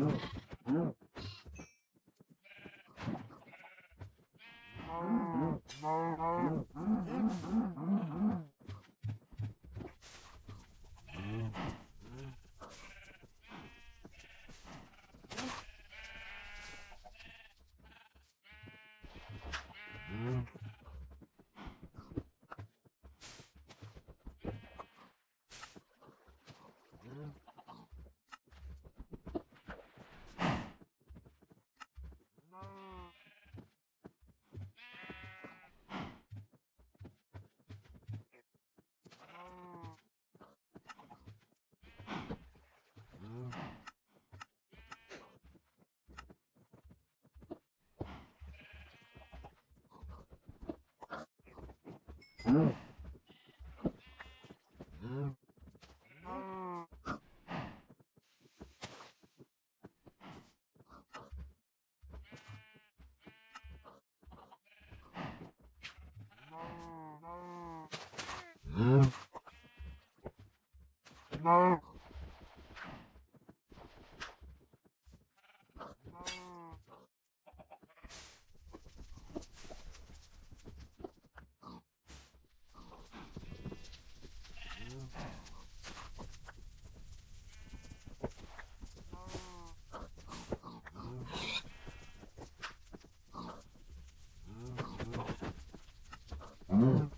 Oh. No. Mm.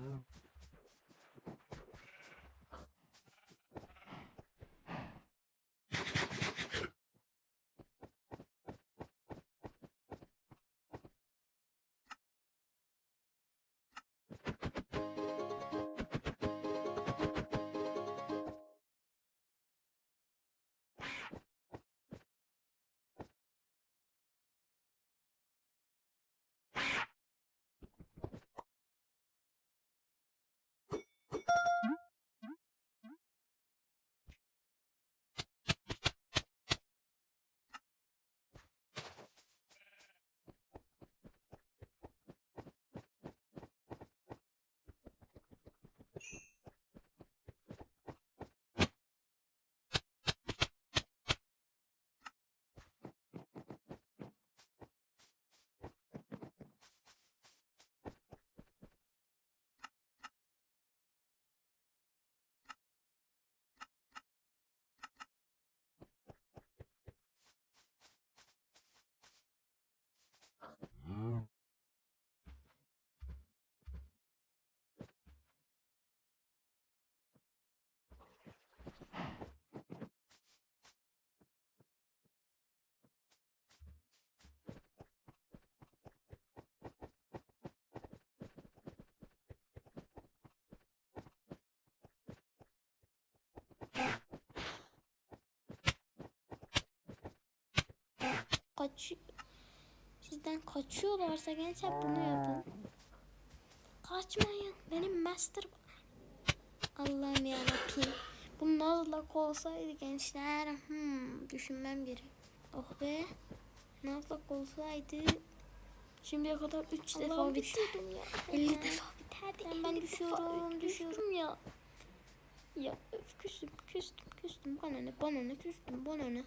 Mm-hmm. Kaç sizden kaçıyorlarsa gençler bunu yapın. Kaçmayın. Benim master Allah'ım yarabbim. Bu Nazlak olsaydı gençler hmm, düşünmem gerek. Oh be. Nazlak olsaydı şimdiye kadar 3 defa bitirdim ya. 50 defa biterdi. Ben, ben düşüyorum, düşüyorum ya. Ya öf küstüm, küstüm, küstüm. Bana ne, bana ne, küstüm, bana ne.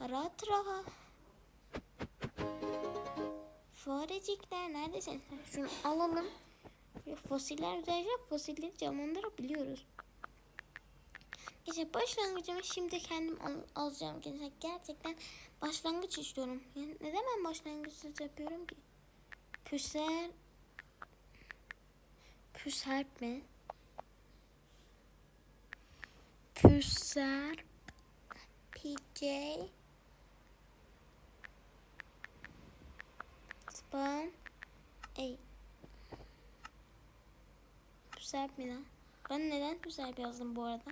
Rahat rahat. Farecikler neredesin? Şunu alalım. Fosiller güzelce fosilleri canlandırabiliyoruz. İşte başlangıcımı şimdi kendim al- alacağım. Gerçekten başlangıç istiyorum. Yani neden ben başlangıçsız yapıyorum ki? Püser Püserp mi? Püser PJ Spawn Ey Püserp mi lan? Ben neden Püserp yazdım bu arada?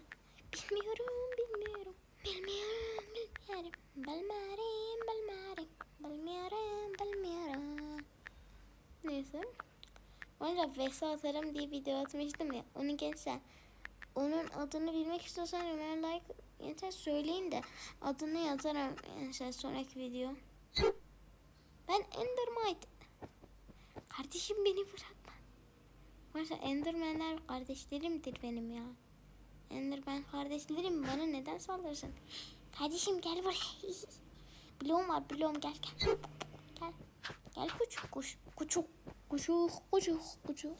Bilmiyorum, bilmiyorum. Bilmiyorum, bilmiyorum. Bilmiyorum, bilmiyorum. Bilmiyorum, bilmiyorum. Neyse. Önce Vesa atarım diye video atmıştım ya. Onu gençler. Onun adını bilmek istiyorsan Ömer like yeter söyleyin de adını yazarım gençler sonraki video. Ben Endermite. Kardeşim beni bırakma. Varsa Enderman'ler kardeşlerimdir benim ya. Enderman kardeşlerim bana neden saldırsın? Kardeşim gel buraya. Bloğum var bloğum gel gel. Gel. Gel küçük kuş. Küçük. Kuşuk kuşuk kuşuk.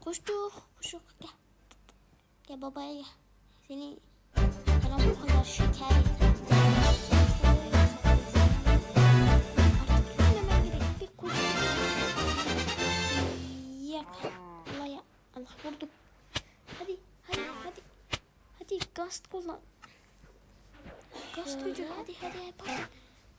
Kuştuk kuşuk gel. Gel babaya gel. Seni bana bu kadar şeker. Kullan. Gaz gücü hadi hadi yaparsın.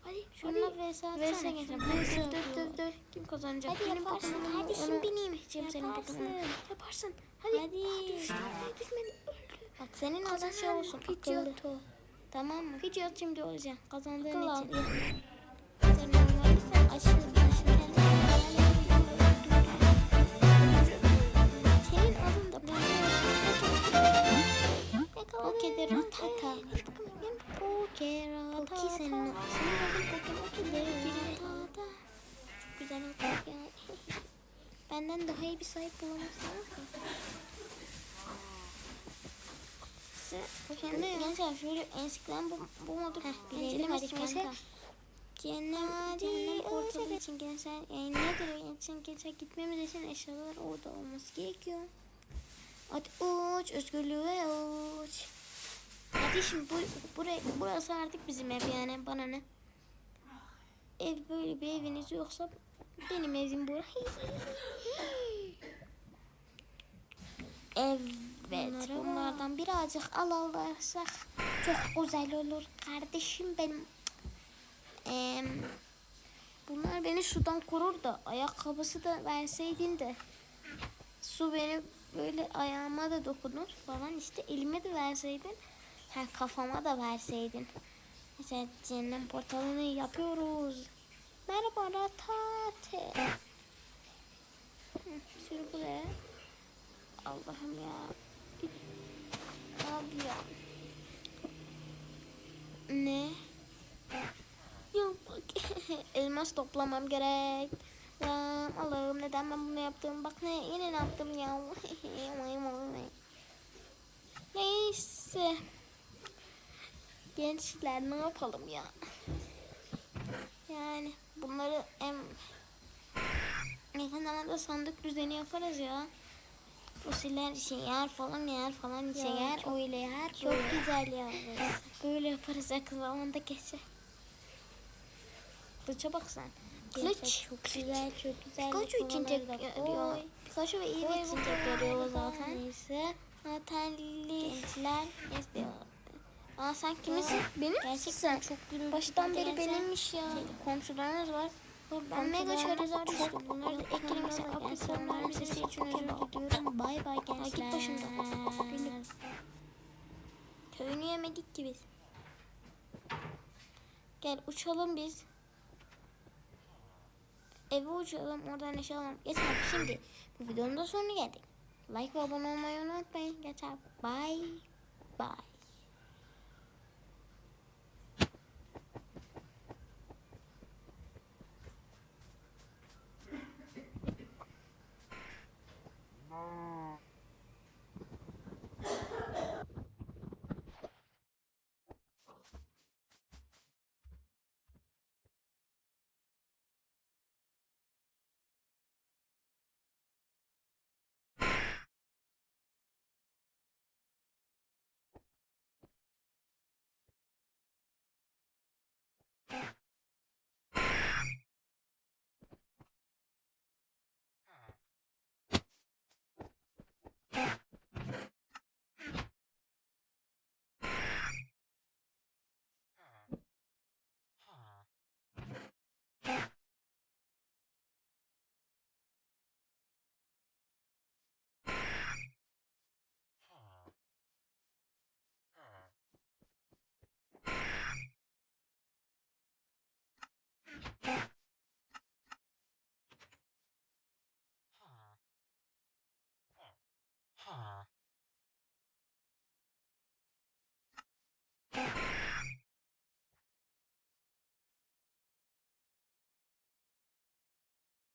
Hadi şunla vs atsana. Vs geçelim. Dur dur dur. Kim kazanacak? Hadi Benim yaparsın Pokemon'um kardeşim onu- benim. Cem senin. Pokemon'un. Yaparsın. Hadi. Hadi. Aa, düştü. Ay, Düşmedi. Öldü. Bak senin adın şey olsun. Akıllı. Tamam mı? Pidgeot şimdi olacak. Kazandığın al, için. Sen sen aşırı aşırı Poke Rotata. Poke Rotata. Poki senin adın. Senin adın Poke Rotata. Çok güzel ya. Benden daha iyi bir sahip bulamazsınız ki. Size gençler şöyle eskiden bu, bu modu kanka. Cehennem, cehennem portalı için gençler yani nedir için gençler gitmemiz için eşyalar orada olması gerekiyor. Hadi uç özgürlüğe uç. Hadi şimdi bu, buraya, burası artık bizim ev yani bana ne. Ev böyle bir eviniz yoksa benim evim burası. Evet bunlardan birazcık al alırsak çok güzel olur kardeşim benim. Eee, bunlar beni sudan korur da ayakkabısı da verseydin de su beni böyle ayağıma da dokunur falan işte elime de verseydin ha, kafama da verseydin. Mesela cehennem portalını yapıyoruz. Merhaba Ratate. Sür buraya. Allah'ım ya. Abi ya. Ne? Yok. Elmas toplamam gerek. Ya Allah'ım neden ben bunu yaptım? Bak ne yine ne yaptım ya. Neyse. Gençler ne yapalım ya? Yani bunları em yakın zamanda sandık düzeni yaparız ya. Fosiller şey yer falan yer falan şey Ya, yer çok- öyle yer Çok böyle. güzel yalnız. Böyle yaparız yakın zamanda geçer. Kılıça bak sen. Kılıç. Çok güzel, çok güzel. Pikachu için tek yarıyor. Pikachu ve Koy Eevee için tek yarıyor zaten. Neyse. Zaten gençler istiyor. Aa sen kimsin? Benim misin Gerçekten sen? çok gülüm. Baştan beri benimmiş ya. Komşularımız var. Ben mega çok düştüm. Bunları da eklemek Onlarla Aplikanlar sesi için özür diliyorum. Bay bay gençler. git başımdan. Köyünü yemedik ki biz. Gel uçalım biz. Eve uçalım oradan eşya alalım. Yeter şimdi bu videonun da sonuna geldik. Like ve abone olmayı unutmayın. Yeter. Bye. Bye.